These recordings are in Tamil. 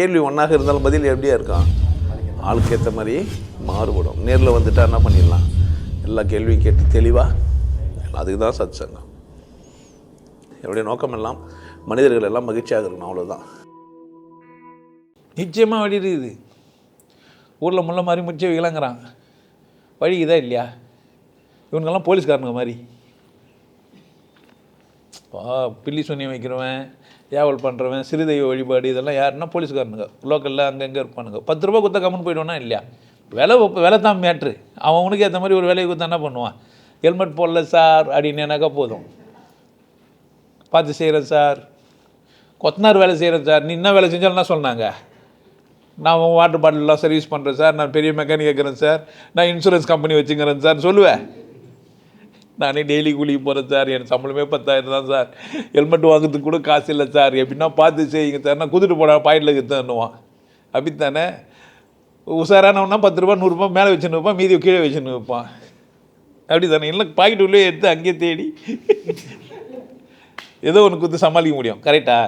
கேள்வி ஒன்றாக இருந்தாலும் பதில் எப்படியா இருக்கான் ஆளுக்கு ஏற்ற மாதிரி மாறுபடும். நேரில் வந்துட்டா என்ன பண்ணிடலாம்? எல்லா கேள்வியும் கேட்டு தெளிவாக அதுக்கு தான் சத் சங்கம் என்னுடைய நோக்கம் எல்லாம் மனிதர்கள் எல்லாம் மகிழ்ச்சியாக இருக்கணும் அவ்வளோதான் நிச்சயமாக வழி இருக்குது. ஊரில் முள்ள மாதிரி முடிச்சு விளங்குறாங்க வழி இதா இல்லையா? இவனுங்கெல்லாம் போலீஸ்காரனுங்க மாதிரி. பா பில்லி சுனியம் வைக்கிறவன். ஏவல் பண்ணுறவன் சிறுதெய்வ வழிபாடு இதெல்லாம் யாருன்னா போலீஸ்காரனுங்க. லோக்கலில் அங்கங்கே இருப்பானுங்க. பத்து ரூபா கொடுத்தா கம்மன் போயிடுவானா இல்லையா? விலை விலை தான் மேட்ரு. அவன் அவனுக்கு ஏற்ற மாதிரி ஒரு விலையை கொடுத்தா என்ன பண்ணுவான்? ஹெல்மெட் போடல சார் அப்படின்னாக்கா போதும். பார்த்து செய்கிறேன் சார். கொத்தனார் வேலை செய்கிறேன் சார். நீ என்ன வேலை செஞ்சாலும் என்ன சொன்னாங்க? நான் வாட்டர் பாட்டிலெலாம் சர்வீஸ் பண்ணுறேன் சார். நான் பெரிய மெக்கானிக் இருக்கிறேன் சார். நான் இன்சூரன்ஸ் கம்பெனி வச்சுக்கிறேன் சார். சொல்லுவேன். நானே டெய்லி கூலிக்கு போகிறேன் சார். என் சம்பளமே பத்தாயிரம் தான் சார். ஹெல்மெட் வாங்குறதுக்கு கூட காசு இல்லை சார். எப்படின்னா பார்த்து செய்யுங்க சார். நான் கூத்துட்டு போட பாயிண்டில் இருக்குதுன்னுவான். அப்படித்தானே? உஷாரானவனா பத்து ரூபா நூறுரூபா மேலே வச்சுன்னு வைப்பான் மீதி கீழே வச்சுன்னு வைப்பான் அப்படி தானே இல்லை பாக்கெட் உள்ளே எடுத்து அங்கேயே தேடி. ஏதோ ஒன்று கொடுத்து சமாளிக்க முடியும். கரெக்டா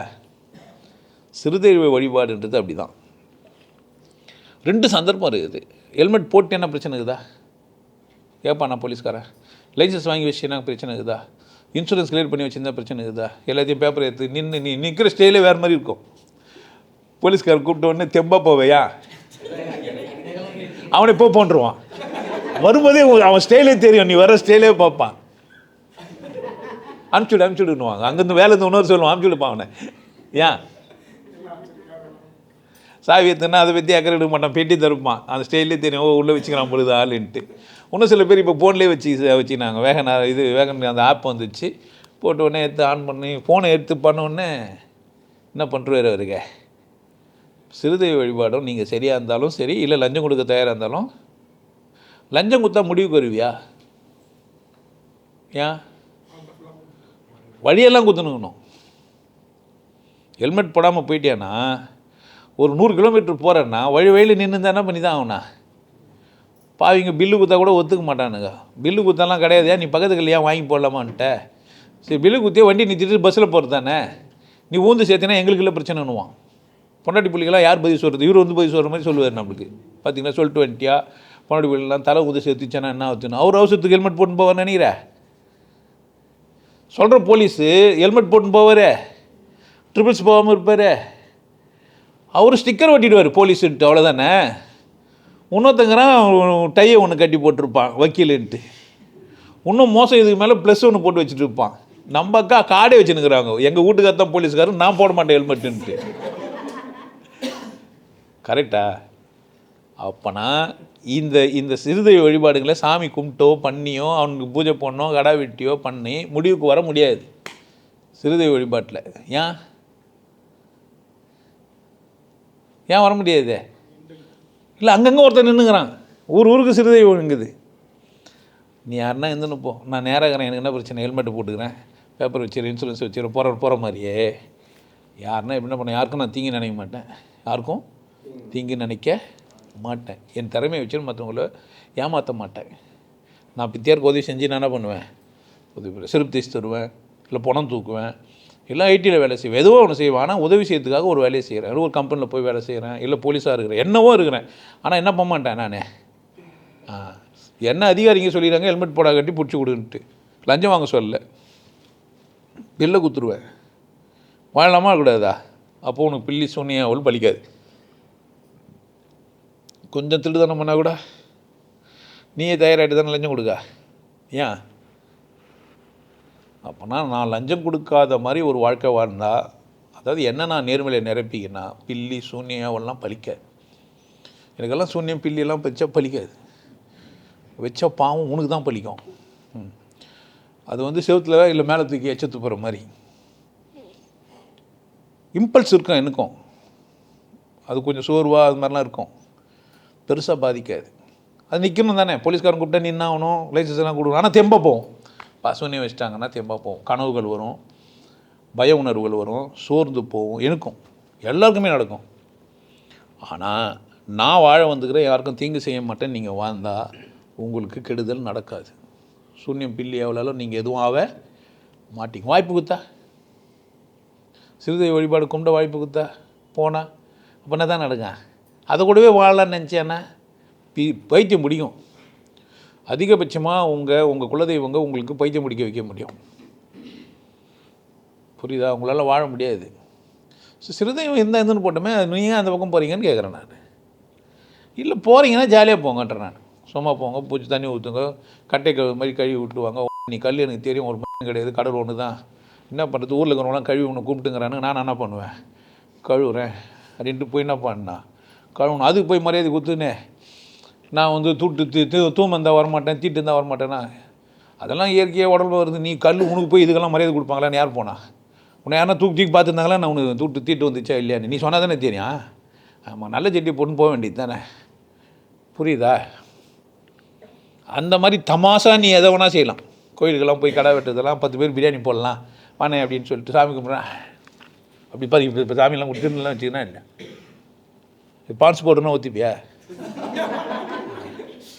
சிறுதெய்வ வழிபாடுன்றது அப்படி தான் ரெண்டு சந்தர்ப்பம் இருக்குது. ஹெல்மெட் போட்டு என்ன பிரச்சனை இருக்குதா? கேட்பானா போலீஸ்காரன்? லைசன்ஸ் வாங்கி வச்சுனா பிரச்சனை இருக்குதா? இன்சூரன்ஸ் கிளியர் பண்ணி வச்சிருந்தா பிரச்சனை இருக்குதா? எல்லாத்தையும் பேப்பர் எடுத்து நின்று நீ நிற்கிற ஸ்டேலே வேறு மாதிரி இருக்கும். போலீஸ்கார் கூப்பிட்ட உடனே தெம்பா போவையா? அவனை போ போன்றுவான். வரும்போதே அவன் ஸ்டைலே தெரியும். நீ வர ஸ்டைலே பார்ப்பான். அனுப்பிச்சுடு அனுப்பிச்சுடுன்னுவாங்க அங்கேருந்து வேலை இருந்து இன்னொரு சொல்லுவான். அனுப்பிச்சுடுப்பான் அவனை. ஏன்? சாவி எத்துனா அதை பற்றி அக்கறை எடுக்க மாட்டான். பெட்டி தருப்பான் அந்த ஸ்டைலே தெரியும். ஓ உள்ளே வச்சுக்கிறான் பொழுது ஆளுன்ட்டு. இன்னும் சில பேர் இப்போ ஃபோன்லேயே வச்சு வச்சுக்கினாங்க. வேகன் இது வேகன் அந்த ஆப் வந்துச்சு. போட்ட உடனே எடுத்து ஆன் பண்ணி ஃபோனை எடுத்து பண்ண உடனே என்ன பண்ணுறாரு அவருக்கு சிறுதெய்வ வழிபாடும் நீங்கள் சரியாக இருந்தாலும் சரி இல்லை லஞ்சம் கொடுக்க தயாராக இருந்தாலும் லஞ்சம் கொடுத்தா முடிவுக்கு வருவியா? ஏன்? வழியெல்லாம் குத்துணுங்கணும். ஹெல்மெட் போடாமல் போயிட்டியானா? ஒரு நூறு கிலோமீட்டர் போகிறேன்னா வழி வழியில் நின்று என்ன பண்ணி தான் ஆகுண்ணா பாவிங்க பில்லு குத்தா கூட ஒத்துக்க மாட்டானுங்க. பில்லு குத்தெல்லாம் கிடையாது. நீ பக்கத்துக்கு ஏன் வாங்கி போடலாமான்ட்ட? சரி பில்லு குத்தியே வண்டி நிறுத்திட்டு பஸ்ஸில் போகிறது தானே? நீ ஊந்து சேர்த்தினா எங்களுக்கு இல்லை பிரச்சனைன்னுவான். பொண்டாட்டி பிள்ளைகளாம் யார் பதில் சொல்கிறது இவர் வந்து பதில் சொல்கிற மாதிரி சொல்லுவார் நம்மளுக்கு. பார்த்தீங்கன்னா சொல்லிட்டு வந்துட்டியா? பொண்டாட்டி பிள்ளைலாம் தலை ஊந்து சேர்த்துச்சானா என்ன ஆச்சுன்னு அவர் அவசரத்துக்கு ஹெல்மெட் போட்டு போவார் நினைக்கிற? சொல்கிற போலீஸு ஹெல்மெட் போட்டுன்னு போவார். ட்ரிபிள்ஸ் போகாமல் இருப்பார். அவர் ஸ்டிக்கர் ஒட்டிடுவார் போலீஸுன்ட்டு. அவ்வளோதானே இன்னொருத்தங்கிறான் டையை ஒன்று கட்டி போட்டிருப்பான் வக்கீலுன்ட்டு. இன்னும் மோசம் இதுக்கு மேலே ப்ளஸ் ஒன்று போட்டு வச்சுட்டு இருப்பான். நம்ம அக்கா காடே வச்சுனுக்குறாங்க எங்கள் வீட்டுக்கார தான் போலீஸ்காரர் நான் போட மாட்டேன் ஹெல்மெட்டுன்ட்டு. கரெக்டா? அப்போனா இந்த இந்த சிறுதெய்வ வழிபாடுகளை சாமி கும்பிட்டோ பண்ணியோ அவனுக்கு பூஜை பண்ணோ கடா வெட்டியோ பண்ணி முடிவுக்கு வர முடியாது. சிறுதெய்வ வழிபாட்டில். ஏன்? ஏன் வர முடியாது? இல்லை அங்கங்கே ஒருத்தன் நின்றுங்கிறான் ஊர் ஊருக்கு சிறுதை ஒழுங்குது. நீ யாருன்னா எந்த போ. நான் நேராக இருக்கிறேன். எனக்கு என்ன பிரச்சனை? ஹெல்மெட்டு போட்டுக்கிறேன். பேப்பர் வச்சிரு இன்சூரன்ஸ் வச்சிரு போகிற போகிற மாதிரியே. யாருன்னா என்ன பண்ண? யாருக்கும் நான் தீங்கு நினைக்க மாட்டேன். யாருக்கும் தீங்கு நினைக்க மாட்டேன். என் திறமையை வச்சு மற்றவங்கள ஏமாற்ற மாட்டேன். நான் பித்தியாருக்கு உதவி செஞ்சு நான் என்ன பண்ணுவேன்? உதவி பண்ணுவேன் தருவேன் இல்லை பணம் தூக்குவேன். இல்லை ஐடியில் வேலை செய்வேன். எதுவோ ஒன்று செய்வேன். ஆனால் உதவி செய்யறதுக்காக ஒரு வேலையை செய்கிறேன் ஒரு கம்பெனியில் போய் வேலை செய்கிறேன் இல்லை போலீஸாக இருக்கிறேன். என்னவோ இருக்கிறேன். ஆனால் என்ன பண்ண மாட்டேன் நான்? என்ன அதிகாரிங்க சொல்லிடுறாங்க ஹெல்மெட் போடா கட்டி பிடிச்சி கொடுன்ட்டு லஞ்சம் வாங்க சொல்லல. பில்லை குத்துருவேன். வாழலாமா கூடாதா அப்போது உனக்கு பில்லி சொன்னியா அவள் பலிக்காது கொஞ்சம் திருடுதனம் பண்ணால் கூட நீயே தயாராகிட்டு தானே லஞ்சம் கொடுக்க? ஏன்? அப்போனா நான் லஞ்சம் கொடுக்காத மாதிரி ஒரு வாழ்க்கை வாழ்ந்தால் அதாவது என்ன நான் நேர்மையை நிரப்பிக்கினா பில்லி சூன்யாவெல்லாம் பலிக்காது. எனக்கெல்லாம் சூன்யம் பில்லியெல்லாம் வச்சா பலிக்காது. வச்ச பாவம் உனக்கு தான் பலிக்கும். ம். அது வந்து செவுத்துல இல்லை மேலே தூக்கி எச்சத்து போகிற மாதிரி. இம்பல்ஸ் இருக்கும் எனக்கும். அது கொஞ்சம் சோர்வாக அது மாதிரிலாம் இருக்கும். பெருசாக பாதிக்காது. அது நிற்கணும் தானே. போலீஸ்காரன் கூப்பிட்டா நின்னாகணும் ஆகணும்? லைசன்ஸ் எல்லாம் கொடுக்கணும். ஆனால் தெம்ப போவோம். பசுனே வச்சிட்டாங்கன்னா தெம்பாக போவோம் கனவுகள் வரும் பய உணர்வுகள் வரும் சோர்ந்து போகும் எனக்கும் எல்லாருக்குமே நடக்கும். ஆனால் நான் வாழ வந்துக்கிறேன் யாருக்கும் தீங்கு செய்ய மாட்டேன் நீங்கள் வாழ்ந்தால் உங்களுக்கு கெடுதல் நடக்காது. சூன்யம் பில்லி எவ்வளோ நீங்கள் எதுவும் ஆக மாட்டிங்க. வாய்ப்பு கொடுத்தா. சிறுதை வழிபாடு கும்பிட வாய்ப்பு கொடுத்தா போனால் அப்போ தான் நடக்கும்? அதை கூடவே வாழலாம்னு நினச்சேன்னா பி பைத்தியம் முடியும் அதிகபட்சமாக உங்கள் உங்கள் குலதெய்வங்க உங்களுக்கு பைத்தியம் முடிக்க வைக்க முடியும். புரியுதா? உங்களால் வாழ முடியாது. ஸோ சிறுதெய்வம் எந்த எந்தன்னு போட்டோமே நீங்கள் அந்த பக்கம் போகிறீங்கன்னு கேட்குறேன் நான். இல்லை போகிறீங்கன்னா ஜாலியாக போங்கன்றேன் நான். சும்மா போங்க பூச்சி தண்ணி ஊற்றுங்க கட்டை கழுவு மாதிரி கழுவி விட்டுவாங்க நீ கல் எனக்கு தெரியும் ஒரு மணி கிடையாது கடல் ஒன்று தான் என்ன பண்ணுறது ஊரில் இருக்கிறவங்களாம் கழுவி ஒன்று கூப்பிட்டுங்கிறானு நான் என்ன பண்ணுவேன்? கழுவுறேன். அப்படின்ட்டு போய் என்ன பண்ணா? கழுவணும். அதுக்கு போய் மரியாதை குத்துனே நான் வந்து தூட்டு தீ தூ தூமம் இருந்தால் வரமாட்டேன் தீட்டு இருந்தால் வரமாட்டேன்னா அதெல்லாம் இயற்கையாக உடம்பு வருது. நீ கல் உனக்கு போய் இதுக்கெல்லாம் மரியாதை கொடுப்பாங்களான்னு யார் போனா? உன்னை யாரா தூக்கி தூக்கி பார்த்துருந்தாங்களா? நான் உனக்கு தூட்டு தீட்டு வந்துச்சா இல்லையான்னு நீ சொன்னால் தானே தெரியும். ஆமாம் நல்ல செட்டி போட்டுன்னு போக வேண்டியது தானே. புரியுதா? அந்த மாதிரி தமாஷா நீ எதை வேணால் செய்யலாம். கோயிலுக்கெல்லாம் போய் கடை வெட்டுறதெல்லாம் பத்து பேர் பிரியாணி போடலாம் வானே அப்படின்னு சொல்லிட்டு சாமி கும்பிட்றேன். அப்படி பாதி இப்போ இப்போ சாமியெல்லாம் கொடுத்துருலாம் வச்சுக்கணும் இல்லை பான்ஸ் போட்டுன்னா ஒத்திப்பியா?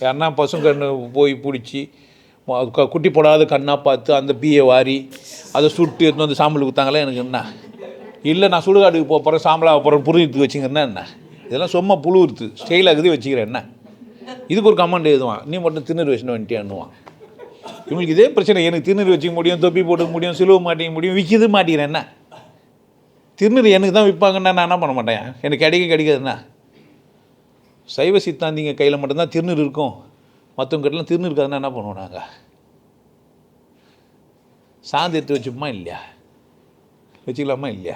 யாருன்னா பசுங்கன்று போய் பிடிச்சி குட்டி போடாத கண்ணாக பார்த்து அந்த பீயை வாரி அதை சுட்டு எடுத்து வந்து சாம்பல் கொடுத்தாங்களே எனக்கு என்ன? இல்லை நான் சுடுகாட்டுக்கு போக போகிறேன் சாம்பலாக போகிறேன் புரியுறதுக்கு வச்சுங்கன்னா என்ன இதெல்லாம் சும்மா புழுவுறுத்து ஸ்டெயிலாகுது வச்சுக்கிறேன் என்ன? இதுக்கு ஒரு கமெண்ட் எழுதுவான் நீ மட்டும் திண்ணூறு வச்சுன்னு வந்துட்டேன்னுவான் இவங்களுக்கு இதே பிரச்சனை எனக்கு திருநீர் வச்சுக்க முடியும் தொப்பி போட்டுக்க முடியும் சிலுவை மாட்டிக்க முடியும் விற்கிது மாட்டிக்கிறேன் என்ன? திருநீர் எனக்கு தான் விற்பாங்கன்னா நான் என்ன பண்ண மாட்டேன்? எனக்கு கிடைக்க கிடைக்காதுண்ணா சைவ சித்தாந்திங்க கையில் மட்டும்தான் திருநீர் இருக்கும். மற்றவங்க கிட்டலாம் திருநீர் இருக்காதுன்னா என்ன பண்ணுவோம் நாங்கள் சாந்தி எடுத்து வச்சுப்போமா இல்லையா? வச்சுக்கலாமா இல்லையா?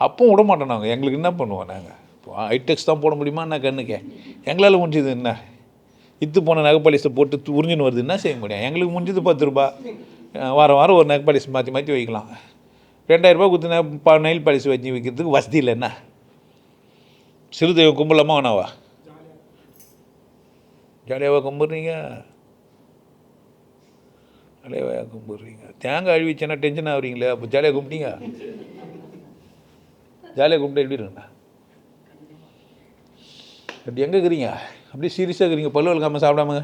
அப்பவும் விட மாட்டோம் நாங்கள் எங்களுக்கு என்ன பண்ணுவோம் நாங்கள் இப்போ தான் போட முடியுமா என்ன கண்ணுக்கே? எங்களால் முடிஞ்சது என்ன? இத்து போன நகைப்பாலிஸை போட்டு உறிஞ்சின்னு வருது என்ன செய்ய முடியும்? எங்களுக்கு முடிஞ்சது பத்து ரூபா. வாரம் வாரம் ஒரு நகைப்பாலிஸ் மாற்றி மாற்றி வைக்கலாம். ரெண்டாயிரரூபா கொடுத்து நெ- ப- நெயில் வச்சு வைக்கிறதுக்கு வசதி இல்லை என்ன? சிறு தெய்வம் கும்பலாமா வேணாவா ஜாலியாவா கும்பிட்றீங்க. ஜாலியாவா கும்பிட்றீங்க. தேங்காய் அழிவிச்சேன்னா டென்ஷன் ஆகுறீங்களே அப்போ ஜாலியாக கும்பிட்டீங்க. ஜாலியாக கும்பிட்டு எப்படி இருக்குண்ணா அப்படி எங்கே இருக்கிறீங்க? அப்படியே சீரியஸாக இருக்கிறீங்க. பல்லு வளர்க்காம சாப்பிடாம.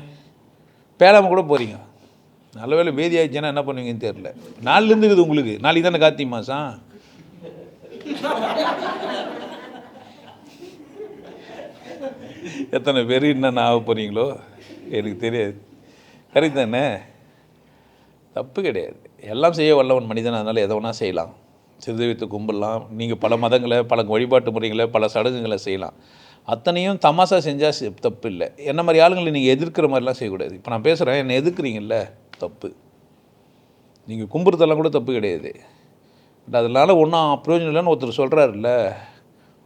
பேராமல் கூட போகிறீங்க நல்ல வேலை பேதி ஆயிடுச்சுன்னா என்ன பண்ணுவீங்கன்னு தெரில நாலுலேருந்து இருக்குது உங்களுக்கு. நாளைக்கு தானே கார்த்திகை மாதம் எத்தனை பேர் என்னென்ன ஆக போகிறீங்களோ எனக்கு தெரியாது. கரெக்ட் தானே தப்பு கிடையாது. எல்லாம் செய்ய வல்லவன் மனிதன் அதனால் எதை வேணால் செய்யலாம். சிறுதெய்வத்தை கும்பிடலாம். நீங்கள் பல மதங்களை பல வழிபாட்டு முறைகளை பல சடங்குகளை செய்யலாம். அத்தனையும் தமாசா செஞ்சால் தப்பு இல்லை. என்ன மாதிரி ஆளுங்களை நீங்கள் எதிர்க்கிற மாதிரிலாம் செய்யக்கூடாது. இப்போ நான் பேசுகிறேன் என்னை எதிர்க்கிறீங்கல்ல? தப்பு. நீங்கள் கும்பிட்றதெல்லாம் கூட தப்பு கிடையாது. பட் அதனால் ஒன்றும் பிரயோஜனம் இல்லைன்னு ஒருத்தர் சொல்கிறாருல்ல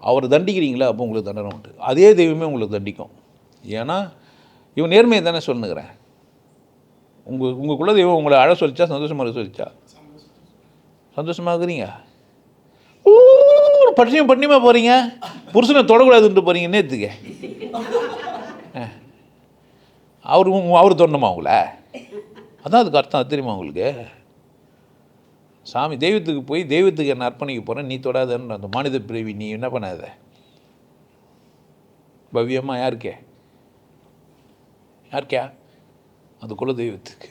அவர் தண்டிக்கிறீங்களா? அப்போ உங்களுக்கு தண்டனை உண்டு. அதே தெய்வமே உங்களுக்கு தண்டிக்கும். ஏன்னா இவன் நேர்மையை தானே சொல்லுங்கிறேன். உங்கள் உங்கள் குலதெய்வம் உங்களை அழ சொல்லிச்சா சந்தோஷமாக சொல்லிச்சா? சந்தோஷமாக இருக்கிறீங்க. ஊ, பட்டினியும் பட்டினியமாக போகிறீங்க புருஷனை தொடக்கூடாதுன்ட்டு போகிறீங்க நேற்றுக்க அவர் அவர் தொடணுமா உங்களை? அதான் அதுக்கு அர்த்தம் தெரியுமா உங்களுக்கு? சாமி தெய்வத்துக்கு போய் தெய்வத்துக்கு என்ன அர்ப்பணிக்க போகிறேன் நீ தொடாதன்னு அந்த மனித பிறவி நீ என்ன பண்ணாத? பவ்யமாக யாருக்கே? யாருக்கே? அந்த குல தெய்வத்துக்கு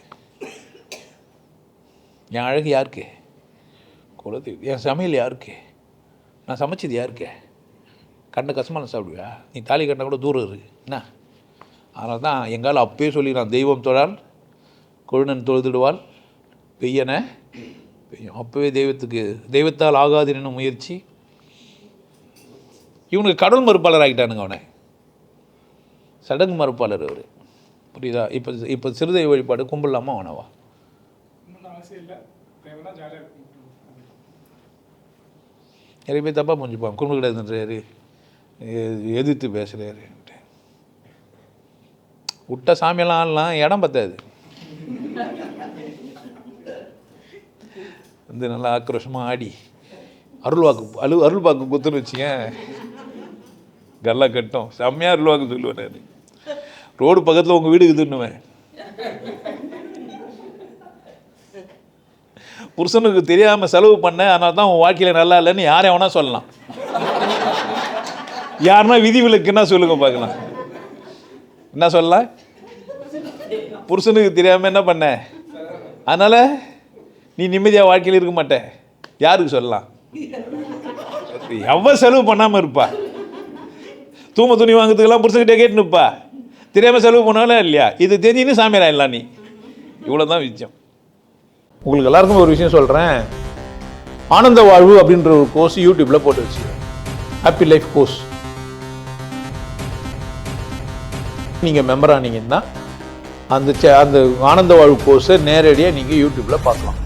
என் அழகு யாருக்கு? குலதெய்வம் என் சமையல் யாருக்கு? நான் சமைச்சது யாருக்கு? கண்ட கசமான சாப்பிடுவியா? நீ தாலி கண்டா கூட தூரம் இருக்கு. என்ன? அதனால தான் எங்கால் அப்பயே சொல்லி நான் தெய்வம் தொழால் கொழுநன் தொழுதிடுவாள் பெய்யனை பெய்யும் அப்போவே தெய்வத்துக்கு தெய்வத்தால் ஆகாதுன்னு முயற்சி. இவனுக்கு கடவுள் மறுப்பாளர் ஆகிட்டானுங்க அவனை. சடங்கு மறுப்பாளர் அவர். புரியுதா? இப்போ இப்போ சிறுதெய்வ வழிபாடு கும்பிடலாமா அவனவா? நிறைய பேர் தப்பாக புரிஞ்சுப்பான் கும்பிட கிடையாதுன்றாரு எதிர்த்து பேசுகிறாரு விட்ட சாமியெல்லாம் ஆடலாம். இடம் பத்தாது. வந்து நல்லா ஆக்ரோஷமாக ஆடி. அருள்வாக்கு அரு அருள்வாக்கு குத்துன்னு வச்சுங்க கல்லா கட்டும். செம்மையாக அருள்வாக்கு நான் ரோடு பக்கத்தில் உங்கள் வீடு இருக்குதுன்னுவேன். புருஷனுக்கு தெரியாமல் செலவு பண்ண அதனால தான் உன் வாழ்க்கையில் நல்லா இல்லைன்னு யாரையும் வேணால் சொல்லலாம். யாருன்னா விதி விலக்குன்னா சொல்லுங்க பார்க்கலாம். என்ன சொல்லலாம்? புருஷனுக்கு தெரியாமல் என்ன பண்ண? அதனால் நீ நிம்மதியாக வாழ்க்கையில் இருக்க மாட்டே. யாருக்கு சொல்லலாம்? எவ்வளோ செலவு பண்ணாமல் இருப்பா. தூம துணி வாங்குறதுக்கெல்லாம் புருஷக்கிட்டே கேட்டு நிற்பா தெரியாமல் செலவு பண்ணாலும் இல்லையா? இது தெரிஞ்சுன்னு சாமியார் ஆயிடலாம் நீ? இவ்வளோ தான் விஷயம். உங்களுக்கு எல்லாருக்கும் ஒரு விஷயம் சொல்கிறேன் ஆனந்த வாழ்வு அப்படின்ற ஒரு கோர்ஸ் யூடியூப்பில் போட்டு வச்சு ஹாப்பி லைஃப் கோர்ஸ் நீங்கள் மெம்பர் ஆனீங்கன்னா அந்த சே- அந்த ஆனந்த வாழ்வு கோர்ஸை நேரடியாக நீங்கள் யூடியூப்பில் பார்க்கலாம்.